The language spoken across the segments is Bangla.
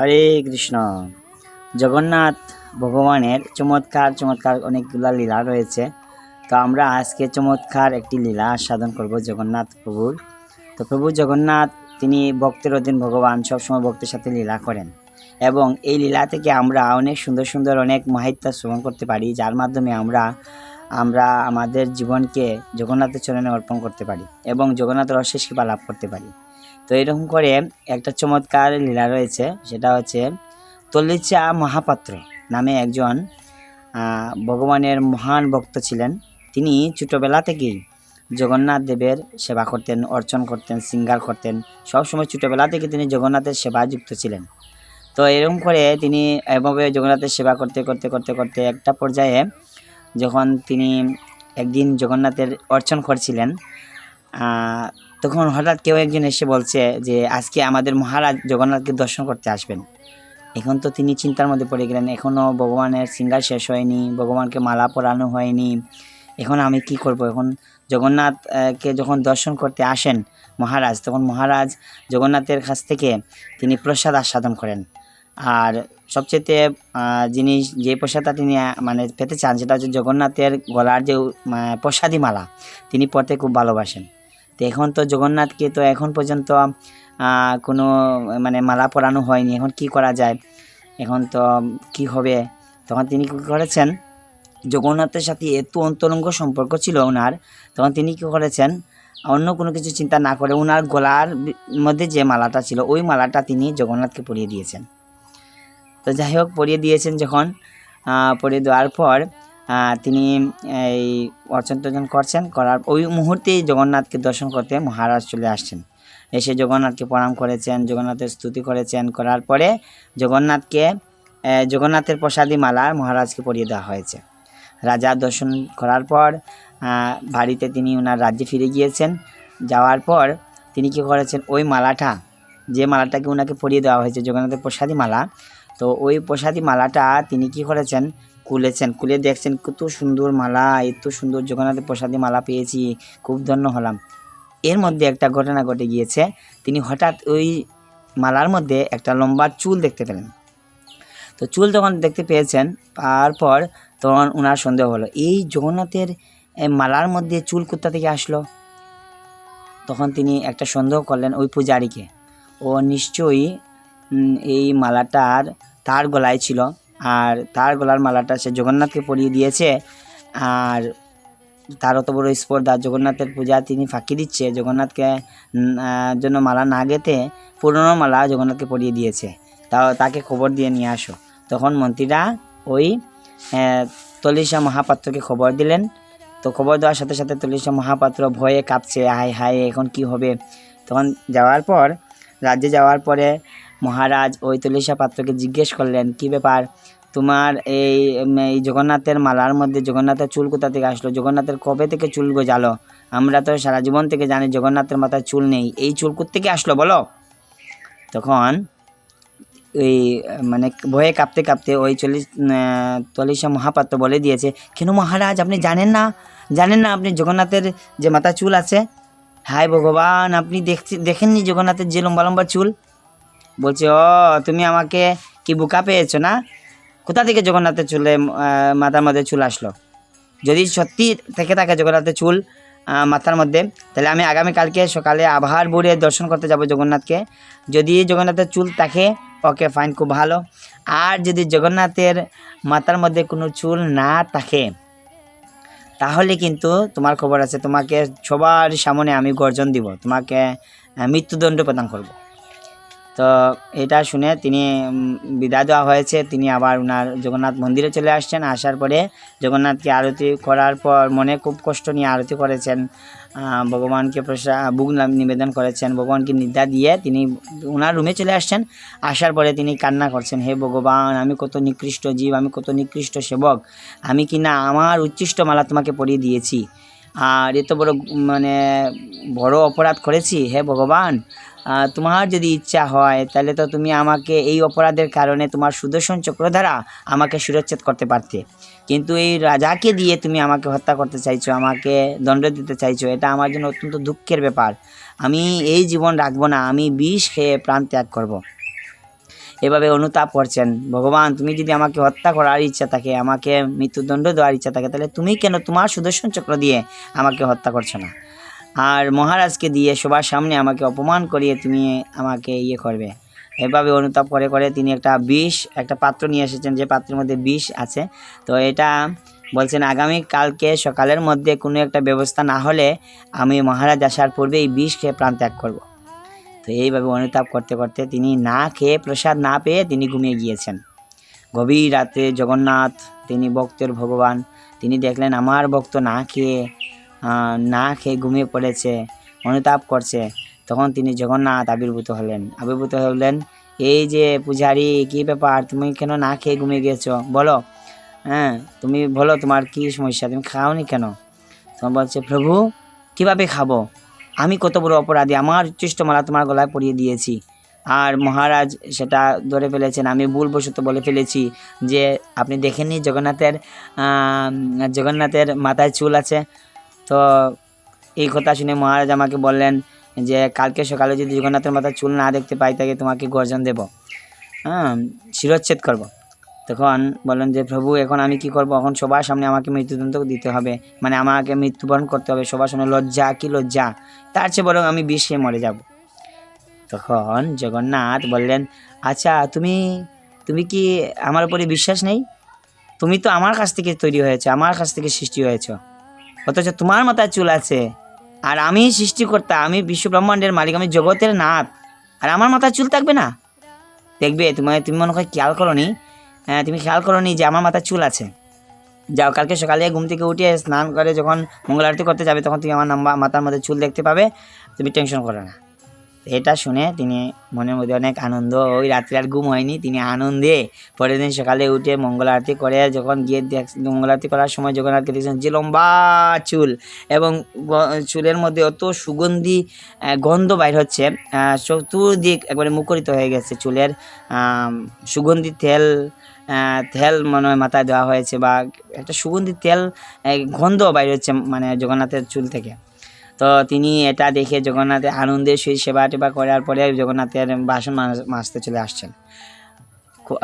হরে কৃষ্ণ। জগন্নাথ ভগবানের চমৎকার চমৎকার অনেকগুলা লীলা রয়েছে। তো আমরা আজকে চমৎকার একটি লীলা আস্বাদন করব জগন্নাথ প্রভুর। তো প্রভু জগন্নাথ, তিনি ভক্তের অধীন ভগবান, সবসময় ভক্তের সাথে লীলা করেন। এবং এই লীলা থেকে আমরা অনেক সুন্দর সুন্দর অনেক মাহিত্য শ্রবণ করতে পারি, যার মাধ্যমে আমরা আমরা আমাদের জীবনকে জগন্নাথের চরণে অর্পণ করতে পারি এবং জগন্নাথের অশেষ কৃপা লাভ করতে পারি। তো এরকম করে একটা চমৎকার লীলা রয়েছে, সেটা হচ্ছে তলিচা মহাপাত্র নামে একজন ভগবানের মহান ভক্ত ছিলেন। তিনি ছোটোবেলা থেকেই জগন্নাথ দেবের সেবা করতেন, অর্চন করতেন, শৃঙ্গার করতেন। সবসময় ছোটোবেলা থেকে তিনি জগন্নাথের সেবা যুক্ত ছিলেন। তো এরকম করে তিনি এভাবে জগন্নাথের সেবা করতে করতে করতে করতে একটা পর্যায়ে যখন তিনি একদিন জগন্নাথের অর্চন করছিলেন তখন হঠাৎ কেউ একজন এসে বলছে যে, আজকে আমাদের মহারাজ জগন্নাথকে দর্শন করতে আসবেন। এখন তো তিনি চিন্তার মধ্যে পড়ে গেলেন। এখনও ভগবানের সিঙ্গার শেষ হয়নি, ভগবানকে মালা পরানো হয়নি। এখন আমি কি করব? এখন জগন্নাথকে যখন দর্শন করতে আসেন মহারাজ, তখন মহারাজ জগন্নাথের কাছ থেকে তিনি প্রসাদ আস্বাদন করেন। আর সবচেয়ে জিনিস যে প্রসাদটা তিনি মানে পেতে চান সেটা হচ্ছে জগন্নাথের গলার যে প্রসাদী মালা, তিনি পড়তে খুব ভালোবাসেন। তো এখন তো জগন্নাথকে তো এখন পর্যন্ত কোনো মানে মালা পরানো হয়নি। এখন কি করা যায়? এখন তো কি হবে? তখন তিনি কী করেছেন? জগন্নাথের সাথে এত অন্তরঙ্গ সম্পর্ক ছিল ওনার, তখন তিনি কী করেছেন? অন্য কোনো কিছু চিন্তা না করে ওনার গলার মধ্যে যে মালাটা ছিল, ওই মালাটা তিনি জগন্নাথকে পরিয়ে দিয়েছেন। তো যাই হোক, পরিয়ে দিয়েছেন যখন পরিয়ে দেওয়ার পর তিনি এই অর্চন করছেন। করার ওই মুহূর্তেই জগন্নাথকে দর্শন করতে মহারাজ চলে আসছেন। এসে জগন্নাথকে প্রণাম করেছেন, জগন্নাথের স্তুতি করেছেন। করার পরে জগন্নাথকে জগন্নাথের প্রসাদী মালা মহারাজকে পরিয়ে দেওয়া হয়েছে। রাজা দর্শন করার পর বাড়িতে তিনি ওনার রাজ্যে ফিরে গিয়েছেন। যাওয়ার পর তিনি কী করেছেন? ওই মালাটা, যে মালাটাকে ওনাকে পরিয়ে দেওয়া হয়েছে, জগন্নাথের প্রসাদী মালা, তো ওই প্রসাদী মালাটা তিনি কি করেছেন? খুলেছেন, খুলে দেখছেন কত সুন্দর মালা, এত সুন্দর জগন্নাথের প্রসাদে মালা পেয়েছি, খুব ধন্য হলাম। এর মধ্যে একটা ঘটনা ঘটে গিয়েছে, তিনি হঠাৎ ওই মালার মধ্যে একটা লম্বা চুল দেখতে পেলেন। তো চুল যখন দেখতে পেয়েছেন তারপর তখন ওনার সন্দেহ হলো, এই জগন্নাথের মালার মধ্যে চুল কোথা থেকে আসলো? তখন তিনি একটা সন্দেহ করলেন ওই পূজারীকে। ও নিশ্চয়ই এই মালাটার, তার গলায় ছিল। আর তার গলার মালাটা সে জগন্নাথকে পরিয়ে দিয়েছে। আর তার অত বড় স্পর্ধা, জগন্নাথের পূজা তিনি ফাঁকি দিচ্ছে। জগন্নাথকে জন্য মালা না গেতে পুরনো মালা জগন্নাথকে পরিয়ে দিয়েছে। তা তাকে খবর দিয়ে নিয়ে আসো। তখন মন্ত্রীরা ওই তলিশা মহাপাত্রকে খবর দিলেন। তো খবর দেওয়ার সাথে সাথে তলিশা মহাপাত্র ভয়ে কাঁপছে, হায় হায়, এখন কি হবে? তখন যাওয়ার পর, রাজ্যে যাওয়ার পরে মহারাজ ওই তলিশা পাত্রকে জিজ্ঞেস করলেন কি ব্যাপার? তোমার এই এই জগন্নাথের মালার মধ্যে জগন্নাথের চুল কোথা থেকে আসলো? জগন্নাথের কবে থেকে চুল গজালো? আমরা তো সারা জীবন থেকে জানি জগন্নাথের মাথায় চুল নেই। এই চুল থেকে আসলো বলো? তখন আহ, মানে ভয়ে কাঁপতে কাঁপতে ওই চল্লিশ তলিশা মহাপাত্র বলে দিয়েছে কেন মহারাজ আপনি জানেন না? জানেন না আপনি জগন্নাথের যে মাথা চুল আছে? হায় ভগবান আপনি দেখছি দেখেননি জগন্নাথের যে লম্বা লম্বা চুল? বলছে, ও, তুমি আমাকে কি বোকা পেয়েছ না? কোথা থেকে জগন্নাথের চুলে মাথার মধ্যে চুল আসলো? যদি সত্যি থেকে থাকে জগন্নাথের চুল মাথার মধ্যে, তাহলে আমি আগামীকালকে সকালে আবহার বোর্ডে দর্শন করতে যাব জগন্নাথকে। যদি জগন্নাথের চুল থাকে, ওকে ফাইন খুব ভালো। আর যদি জগন্নাথের মাথার মধ্যে কোনো চুল না থাকে, তাহলে কিন্তু তোমার খবর আছে, তোমাকে সবার সামনে আমি গর্জন দিব, তোমাকে মৃত্যুদণ্ড প্রদান করব। তো এটা শুনে তিনি বিদায় দেওয়া হয়েছে। তিনি আবার ওনার জগন্নাথ মন্দিরে চলে আসছেন। আসার পরে জগন্নাথকে আরতি করার পর মনে খুব কষ্ট নিয়ে আরতি করেছেন। ভগবানকে প্রসা বুক নিবেদন করেছেন। ভগবানকে নিদ্রা দিয়ে তিনি ওনার রুমে চলে আসছেন। আসার পরে তিনি কান্না করছেন, হে ভগবান, আমি কত নিকৃষ্ট জীব, আমি কত নিকৃষ্ট সেবক। আমি কি না আমার উচ্ছিষ্ট মালা তোমাকে পরিয়ে দিয়েছি? আর এত বড় মানে বড় অপরাধ করেছি? হে ভগবান তোমার যদি ইচ্ছা হয়, তাহলে তো তুমি আমাকে এই অপরাধের কারণে তোমার সুদর্শন চক্র দ্বারা আমাকে সুরচ্ছেদ করতে পারতে। কিন্তু এই রাজাকে দিয়ে তুমি আমাকে হত্যা করতে চাইছো, আমাকে দণ্ড দিতে চাইছো, এটা আমার জন্য অত্যন্ত দুঃখের ব্যাপার। আমি এই জীবন রাখব না, আমি বিষ খেয়ে প্রাণ ত্যাগ করব। এভাবে অনুতাপ করছেন, ভগবান, তুমি যদি আমাকে হত্যা করার ইচ্ছা থাকে, আমাকে মৃত্যুদণ্ড দেওয়ার ইচ্ছা থাকে, তাহলে তুমি কেন তোমার সুদর্শন চক্র দিয়ে আমাকে হত্যা করছ না? আর মহারাজকে দিয়ে সবার সামনে আমাকে অপমান করিয়ে তুমি আমাকে ইয়ে করবে। এভাবে অনুতাপ করে করে তিনি একটা বিষ, একটা পাত্র নিয়ে এসেছেন, যে পাত্রের মধ্যে বিষ আছে। তো এটা বলছেন, আগামী কালকে সকালের মধ্যে কোনো একটা ব্যবস্থা না হলে আমি মহারাজ আসার পূর্বে এই বিষ খেয়ে প্রাণ ত্যাগ করব। তো এইভাবে অনুতাপ করতে করতে তিনি না খেয়ে প্রসাদ না পেয়ে তিনি ঘুমিয়ে গিয়েছেন। গভীর রাতে জগন্নাথ, তিনি ভক্তের ভগবান, তিনি দেখলেন, আমার ভক্ত না খেয়ে না খেয়ে ঘুমিয়ে পড়েছে, অনুতাপ করছে। তখন তিনি জগন্নাথ আবির্ভূত হলেন। আবির্ভূত হলেন, এই যে পূজারি, কী ব্যাপার? তুমি কেন না খেয়ে ঘুমিয়ে গিয়েছো বলো। হ্যাঁ তুমি বলো তোমার কী সমস্যা? তুমি খাওনি কেন? তখন বলছে, প্রভু, কীভাবে খাব? আমি কত বড় অপরাধী। আমার উচ্ছিষ্টমালা তোমার গলায় পরিয়ে দিয়েছি। আর মহারাজ সেটা ধরে ফেলেছেন। আমি ভুলবশত বলে ফেলেছি যে, আপনি দেখেননি জগন্নাথের জগন্নাথের মাথায় চুল আছে? তো এই কথা শুনে মহারাজ আমাকে বললেন যে, কালকে সকালে যদি জগন্নাথের মাথায় চুল না দেখতে পাই, তাকে তোমাকে গর্জন দেব। হ্যাঁ শিরচ্ছেদ করব। তখন বললেন যে, প্রভু, এখন আমি কি করব? এখন সবার সামনে আমাকে মৃত্যুদণ্ড দিতে হবে। মানে আমাকে মৃত্যুবরণ করতে হবে। সবার সামনে লজ্জা কি লজ্জা? তার চেয়ে বরং আমি বিষ মরে যাব। তখন জগন্নাথ বললেন আচ্ছা তুমি তুমি কি আমার উপরে বিশ্বাস নেই? তুমি তো আমার কাছ থেকে তৈরি হয়েছে, আমার কাছ থেকে সৃষ্টি হয়েছে। অথচ তোমার মাথায় চুল আছে। আর আমি সৃষ্টিকর্তা, আমি বিশ্ব ব্রহ্মাণ্ডের মালিক, আমি জগতের নাথ। আর আমার মাথায় চুল থাকবে না? দেখবে তুমি তুমি মনে হয় খেয়াল করনি। হ্যাঁ তুমি খেয়াল করো নি যে আমার মাথায় চুল আছে। যাও, কালকে সকালে ঘুম থেকে উঠে স্নান করে যখন মঙ্গল আরতি করতে যাবে, তখন তুমি আমার নাম্বার, মাথার মধ্যে চুল দেখতে পাবে। তুমি টেনশন করো না। এটা শুনে তিনি মনের মধ্যে অনেক আনন্দ। ওই রাত্রে আর ঘুম হয়নি, তিনি আনন্দে পরের দিন সকালে উঠে মঙ্গল আরতি করে, যখন গিয়ে দেখ, মঙ্গল আরতি করার সময় জগন্নাথকে দেখছেন যে লম্বা চুল এবং চুলের মধ্যে অত সুগন্ধি গন্ধ বাইর হচ্ছে চতুর্দিক একবারে মুখরিত হয়ে গেছে চুলের সুগন্ধি তেল তেল মনে হয় মাথায় দেওয়া হয়েছে বা একটা সুগন্ধি তেল গন্ধ বাইর হচ্ছে মানে জগন্নাথের চুল থেকে। তো তিনি এটা দেখে জগন্নাথের আনন্দের সহিত সেবা টেবা করার পরে জগন্নাথের বাসন মাজতে চলে আসছেন।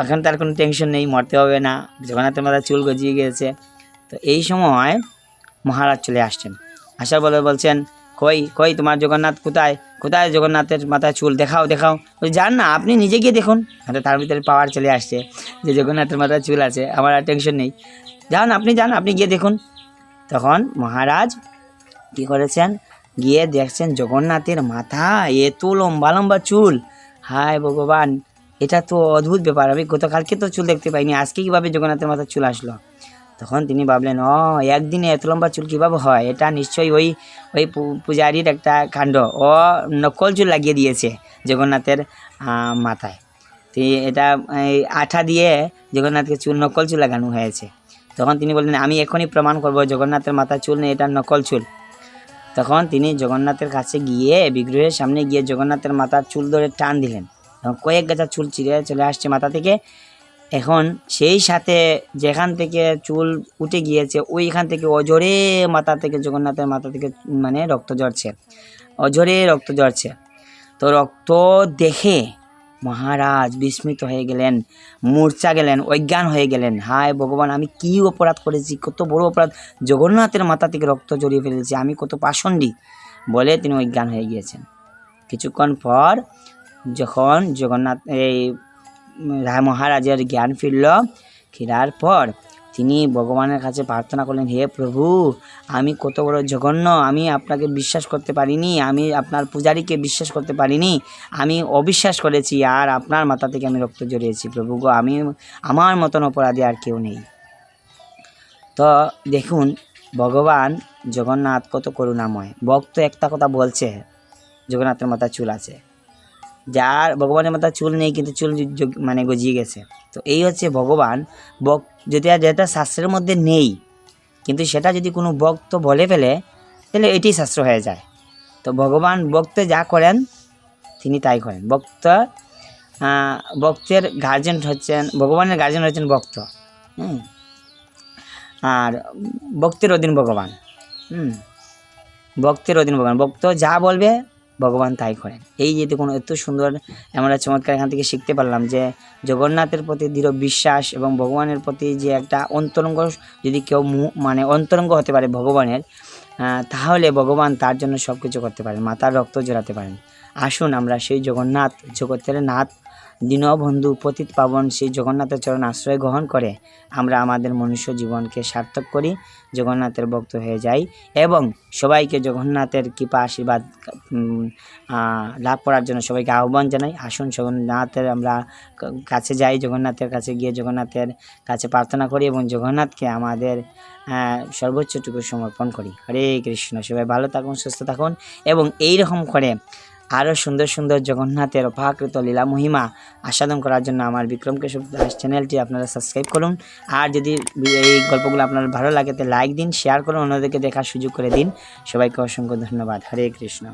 এখন তার কোনো টেনশন নেই, মরতে হবে না। জগন্নাথের মাথায় চুল গজিয়ে গিয়েছে। তো এই সময় মহারাজ চলে আসছেন। আসার বলে বলছেন, কই কই তোমার জগন্নাথ কোথায়? কোথায় জগন্নাথের মাথায় চুল? দেখাও দেখাও। যান না, আপনি নিজে গিয়ে দেখুন। হয়তো তার ভিতরে পাওয়ার চলে আসছে যে জগন্নাথের মাথায় চুল আছে, আমার আর টেনশন নেই। যান, আপনি যান, আপনি গিয়ে দেখুন। তখন মহারাজ কি করেছেন? গিয়ে দেখছেন জগন্নাথের মাথা এত লম্বা লম্বা চুল। হায় ভগবান, এটা তো অদ্ভুত ব্যাপার। আমি গতকালকে তো চুল দেখতে পাইনি, আজকে কীভাবে জগন্নাথের মাথা চুল আসলো? তখন তিনি ভাবলেন, ও, একদিনে এত লম্বা চুল কীভাবে হয়? এটা নিশ্চয়ই ওই ওই পূজারির একটা কাণ্ড। ও নকল চুল লাগিয়ে দিয়েছে জগন্নাথের মাথায়। তো, এটা আঠা দিয়ে জগন্নাথকে চুল, নকল চুল লাগানো হয়েছে। তখন তিনি বললেন, আমি এখনই প্রমাণ করব, জগন্নাথের মাথায় চুল নেই, এটা নকল চুল। তখন তিনি জগন্নাথের কাছে গিয়ে বিগ্রহের সামনে গিয়ে জগন্নাথের মাথার চুল ধরে টান দিলেন। তখন কয়েক গাছা চুল চিরে চলে আসছে মাথা থেকে। এখন সেই সাথে যেখান থেকে চুল উঠে গিয়েছে, ওইখান থেকে অজরে মাথা থেকে জগন্নাথের মাথা থেকে মানে রক্ত ঝরছে। অজরে রক্ত ঝরছে। তো রক্ত দেখে মহারাজ বিস্মিত হয়ে গেলেন, মূর্ছা গেলেন, অজ্ঞান হয়ে গেলেন। হায় ভগবান, আমি কি অপরাধ করেছি? কত বড় অপরাধ। জগন্নাথের মাথা থেকে রক্ত জড়িয়ে ফেলেছি, আমি কত পাষণ্ডী? বলে তিনি অজ্ঞান হয়ে গিয়েছেন। কিছুক্ষণ পর যখন জগন্নাথ, এই, মহারাজের জ্ঞান ফিরল, ফেরার পর তিনি ভগবানের কাছে প্রার্থনা করলেন, হে প্রভু, আমি কত বড় জঘন্য, আমি আপনাকে বিশ্বাস করতে পারিনি, আমি আপনার পূজারীকে বিশ্বাস করতে পারিনি, আমি অবিশ্বাস করেছি, আর আপনার মাথা থেকে আমি রক্ত জড়িয়েছি প্রভু গো, আমি আমার মতন অপরাধী আর কেউ নেই। তো দেখুন, ভগবান জগন্নাথ কত করুণাময়। ভক্ত একটা কথা বলছে, জগন্নাথের মাথা চুল আছে। যার ভগবানের মাথায় চুল নেই কিন্তু চুল মানে গজিয়ে গেছে। তো এই হচ্ছে ভগবান। বক যেটা যেটা শাস্ত্রের মধ্যে নেই কিন্তু সেটা যদি কোনো ভক্ত বলে ফেলে তাহলে এটি শাস্ত্র হয়ে যায়। তো ভগবান ভক্ত যা করেন তিনি তাই করেন। ভক্ত আহ, ভক্তের গার্জেন হচ্ছেন ভগবানের গার্জেন হচ্ছেন ভক্ত। হুম। আর ভক্তের অধীন ভগবান। হুম। ভক্তের অধীন ভগবান। ভক্ত যা বলবে ভগবান তাই করেন। এই যেহেতু কোনো এত সুন্দর আমরা চমৎকার এখান থেকে শিখতে পারলাম যে জগন্নাথের প্রতি দৃঢ় বিশ্বাস এবং ভগবানের প্রতি যে একটা অন্তরঙ্গ, যদি কেউ মানে অন্তরঙ্গ হতে পারে ভগবানের তাহলে ভগবান তার জন্য সব কিছু করতে পারেন, মাতার রক্ত জোড়াতে পারেন। আসুন আমরা সেই জগন্নাথ, জগতের নাথ দীনবন্ধু পতিত পাবন সেই জগন্নাথের চরণ আশ্রয় গ্রহণ করে আমরা আমাদের মনুষ্য জীবনকে সার্থক করি, জগন্নাথের ভক্ত হয়ে যাই এবং সবাইকে জগন্নাথের কৃপা, আশীর্বাদ লাভ করার জন্য সবাইকে আহ্বান জানাই। আসুন জগন্নাথের আমরা কাছে যাই, জগন্নাথের কাছে গিয়ে জগন্নাথের কাছে প্রার্থনা করি এবং জগন্নাথকে আমাদের সর্বোচ্চটুকু সমর্পণ করি। হরে কৃষ্ণ, সবাই ভালো থাকুন, সুস্থ থাকুন এবং এই রকম করে আরও সুন্দর সুন্দর জগন্নাথের অপাকৃত লীলা মহিমা আস্বাদন করার জন্য আমার বিক্রম কেশব দাস চ্যানেলটি আপনারা সাবস্ক্রাইব করুন। আর যদি এই গল্পগুলো আপনার ভালো লাগে, তো লাইক দিন শেয়ার করুন, অন্যদেরকে দেখার সুযোগ করে দিন। সবাইকে অসংখ্য ধন্যবাদ। হরে কৃষ্ণ।